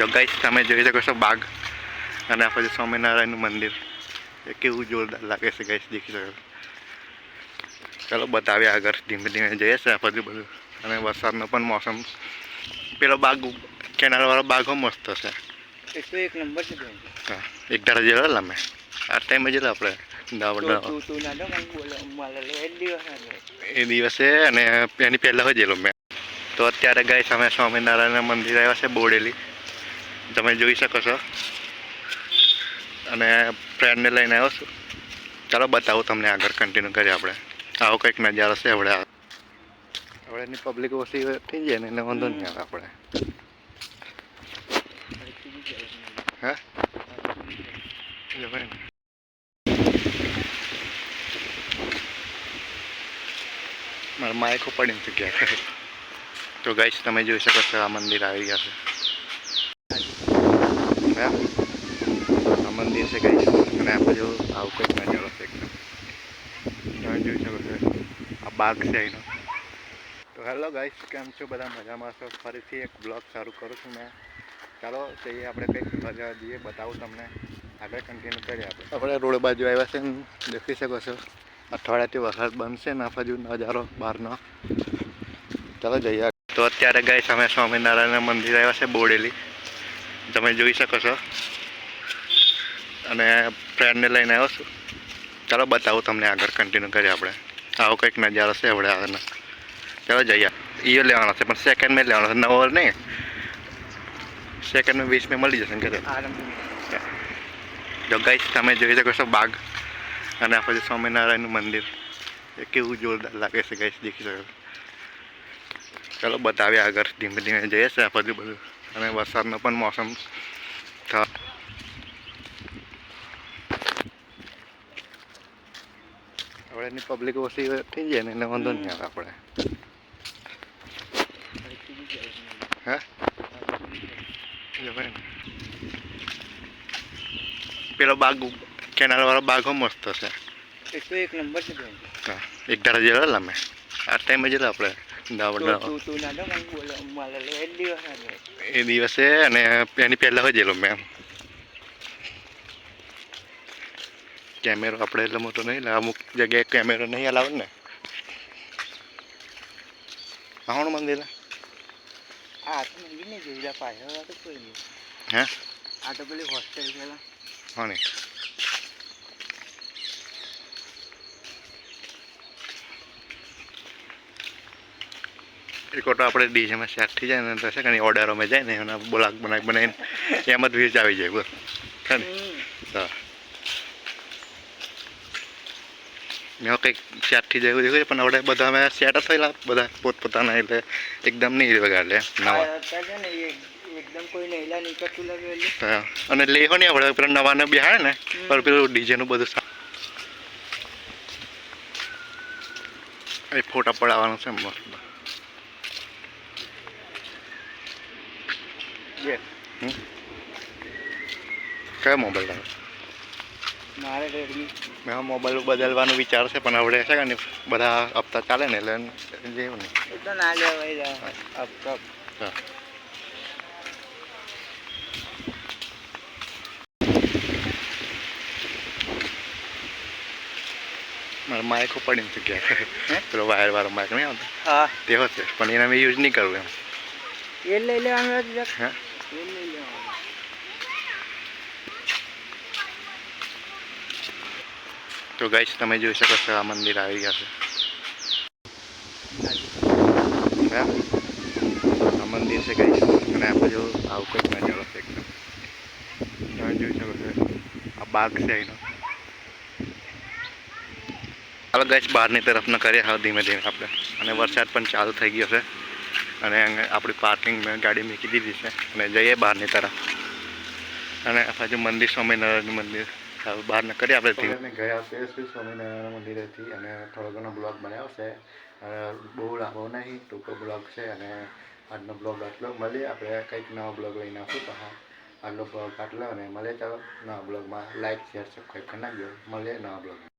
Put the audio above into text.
જો ગાઈસ તમે જોઈ શકો છો બાગ. અને આ પછી સ્વામિનારાયણનું મંદિર. એ કેવું જોરદાર લાગે છે ગાઈસ દેખી શકો ચલો બતાવીએ આગળ. ધીમે ધીમે જઈએ છે આ બધું બધું. અને વરસાદનો પણ મોસમ. પેલો બાગ કેનાલવાળો બાગો મસ્ત છે. એક નંબર છે હા એક ધારા જેલો લામે આ ટાઈમે જેલો આપણે. એ દિવસે અને એની પહેલાં હોય જેલો મેં. તો અત્યારે ગઈ અમે સ્વામિનારાયણ મંદિર આવ્યા છે બોડેલી. તમે જોઈ શકો છો. અને ફ્રેન્ડને લઈને આવ્યો છું. ચાલો બતાવું તમને આગળ કન્ટિન્યુ કરીએ આપણે. આવો કંઈક નજારો છે આપણે. આપણે એની પબ્લિક ઓછી થઈ જાય ને એને વાંધો નહીં આવે આપણે. હા? જવાય મારા માઇક પડીને જગ્યા તો ગાઈશ તમે જોઈ શકો છો આ મંદિર આવી ગયા છે હા? આ મંદિર છે ગાઈસ અને આ બાજુ આવું કંઈક નજારો છે એકદમ તમે જોઈ શકો છો. આ બાગ છે અહીંનો તો હેલો ગાઈસ કેમ છો? બધા મજામાં છો? ફરીથી એક બ્લોગ ચાલુ કરું છું મેં ચાલો, જઈએ આપણે કંઈક મજા જઈએ બતાવું તમને. આગળ કન્ટિન્યુ કરીએ આપણે. આપણે રોડ બાજુ આવ્યા છે ને, દેખી શકો છો. અઠવાડિયાથી વરસાદ બનશે ને, આ બાજુ નજારો બહારનો. ચાલો, જઈએ તો અત્યારે ગઈ અમે સ્વામિનારાયણ મંદિર આવ્યા છે બોડેલી. તમે જોઈ શકો છો. અને ફ્રેન્ડને લઈને આવ્યો છું. ચાલો બતાવું તમને આગળ કન્ટિન્યુ કરીએ આપણે. આવો કંઈક નજારો છે આપણે આગળનો. ચાલો જઈએ. ઈયો લેવાનો છે પણ સેકન્ડ મેં લેવાનો છે. નવો નહીં. સેકન્ડમાં વીસ મેં મળી જશે ઘરે જો ગાઈશ તમે જોઈ શકો છો બાગ અને આ પછી સ્વામિનારાયણનું મંદિર. એ કેવું જોરદાર લાગે છે ગાઈશ દેખી શકો ચાલો બતાવીએ આગળ. ધીમે ધીમે જઈએ છે આ બધું બધું. અને વરસાદનો પણ મોસમ થવા આપણે એની પબ્લિક ઓછી થઈ જાય ને એટલે વાંધો નહીં આવે આપણે હા પેલો બાગ કેનાલવાળો બાગો મસ્ત તો એક નંબર છે હા એક ધારા જેલા લામે આ ટાઈમે જેલા આપણે દાવડ એ દિવસે અને એની પહેલાં હોય જેલો મેં કેમેરો આપણે એટલો મોટો નહીં એટલે અમુક જગ્યાએ કેમેરો નહીં હલાવે ને. આવણ મંદિર? હા તો મંદિર નહીં જોયેલા પાછળ તો કોઈ નહીં. હે? આ તો પેલી હોસ્ટેલ પેલા. હા નહીં એક ઓટો આપણે ડીજેમાં સેટ થઈ જાય ને થશે છે કે ઓર્ડરોમાં જાય ને એના બોલાક બનાવી બનાવીને એમ જ વ્યુઝ આવી જાય છે ને? હા. મેં કંઈક સેટ થઈ જાય એવું દેખ્યું છે પણ હવે બધા અમે સેટ જ થયેલા બધા પોતપોતાના એટલે એકદમ નહીં વગાડે નવા. અત્યારે છે ને એ એકદમ કોઈ નહીલા નીકળતું લાગે એટલે. હા. અને લેહો નહીં આપણે પેલા નવાને બિહાડે ને પણ પેલું ડીજેનું બધું સા- એ ફોટા પડાવવાનું છે મસ્ત. બે હમ? કયો મોબાઈલ લાવે મારે રેડમી. મેં મોબાઈલ બદલવાનું વિચાર છે પણ હવે છે કે ને બધા હપ્તા ચાલે ને એટલે જેવું નહીં એ તો ના લેવાય અપ ટપ હા. મારા માઇક ઉપાડીને નથી હે? પેલો વાયર વાળો માઇક નહીં આવતો? હા. તેવો છે પણ એને મેં યુઝ નહીં કરવું એમ. એ લઈ લેવાનું. હે એ લઈ લેવાનું તો ગાઈશ તમે જોઈ શકો છો આ મંદિર આવી ગયા છે. આ મંદિર છે ગાઈશ અને આ બાજુ આવું કંઈક નજારો છે એકદમ. તમે જોઈ શકો છો આ બાગ છે અહીંનો ચાલો ગાઈશ બહારની તરફનો કરીએ હવે ધીમે ધીમે આપણે. અને વરસાદ પણ ચાલુ થઈ ગયો છે. અને આપણી પાર્કિંગ મેં ગાડી મૂકી દીધી છે. અને જઈએ બહારની તરફ. અને આ બાજુ મંદિર સ્વામિનારાયણ મંદિર. હવે બહાર ન કરીએ આપણે ગયા છે શ્રી સ્વામિનારાયણ મંદિરેથી અને થોડો ઘણો બ્લોગ બનાવ્યો છે. અને બહુ લાંબો નહીં ટૂંકો બ્લોગ છે અને આજનો બ્લોગ આટલો મળીએ. આપણે કંઈક નવો બ્લોગ લઈને આવશું તો હા. આટલો બ્લોગ આટલો અને મળે તો નવા બ્લોગમાં. લાઈક શેર સબસ્ક્રાઈબ કરી નાખજો. મળીએ નવા બ્લોગમાં.